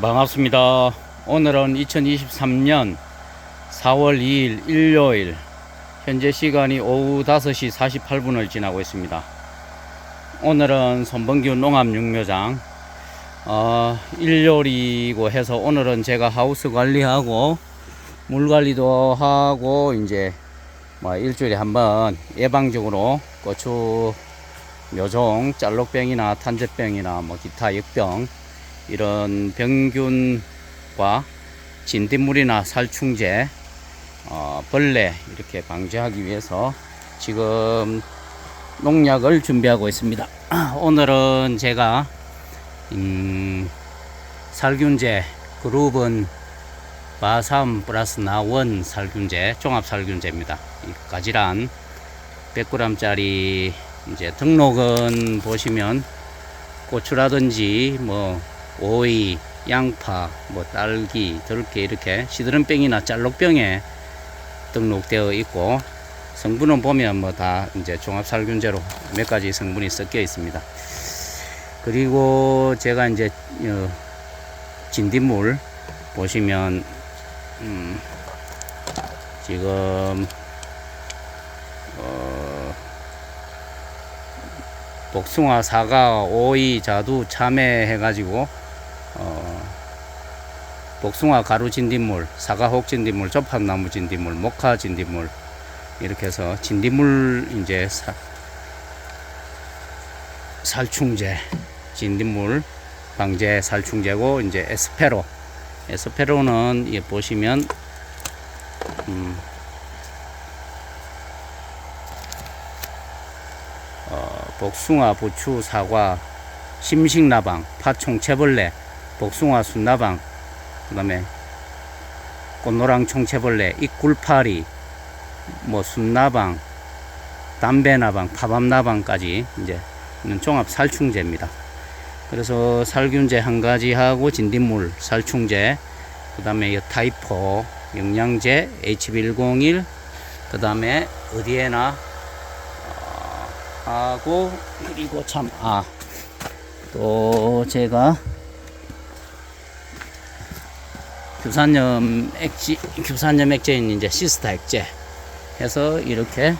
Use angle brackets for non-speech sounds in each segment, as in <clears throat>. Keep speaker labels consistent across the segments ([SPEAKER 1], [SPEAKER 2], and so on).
[SPEAKER 1] 반갑습니다. 오늘은 2023년 4월 2일 일요일 현재 시간이 오후 5시 48분을 지나고 있습니다. 오늘은 손범규 농업육묘장 어, 일요일이고 해서 오늘은 제가 하우스 관리하고 물 관리도 하고 이제 뭐 일주일에 한번 예방적으로 고추 묘종, 짤록병이나 탄저병이나 뭐 기타 역병 이런 병균과 진딧물이나 살충제, 어, 벌레 이렇게 방지하기 위해서 지금 농약을 준비하고 있습니다. <clears throat> 오늘은 제가 음, 살균제 그룹은 바삼 플러스 나원 살균제 종합 살균제입니다. 이 가지란 100g짜리 이제 등록은 보시면 고추라든지 뭐 오이, 양파, 뭐 딸기, 들깨 이렇게 시드름병이나 짤록병에 등록되어 있고 성분은 보면 뭐 다 이제 종합살균제로 몇 가지 성분이 섞여 있습니다. 그리고 제가 이제 어, 진딧물 보시면 음, 지금 어, 복숭아, 사과, 오이, 자두, 참외 해가지고 어, 복숭아 가루 진딧물, 사과 혹 진딧물, 조팝나무 진딧물, 모카 진딧물 이렇게 해서 진딧물 이제 사, 살충제, 진딧물 방제 살충제고 이제 에스페로, 에스페로는 이 보시면 음, 어, 복숭아, 부추, 사과, 심식나방, 파총, 채벌레, 복숭아, 순나방, 그 다음에 꽃노랑 총채벌레, 이꿀파리, 뭐 순나방, 담배나방, 파밤나방까지 이제 있는 종합 살충제입니다. 그래서 살균제 한 가지 하고 진딧물 살충제, 그 다음에 타이포, 영양제, HB101, 그 다음에 어디에나 하고 그리고 참아또 제가 규산염 액지 규산염 액제인 이제 시스타 액제 해서 이렇게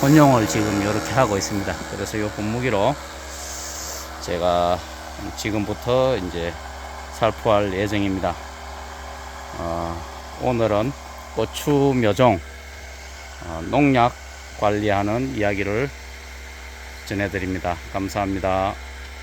[SPEAKER 1] 혼용을 지금 이렇게 하고 있습니다. 그래서 이 분무기로 제가 지금부터 이제 살포할 예정입니다. 어, 오늘은 고추 묘종 어, 농약 관리하는 이야기를 전해드립니다. 감사합니다.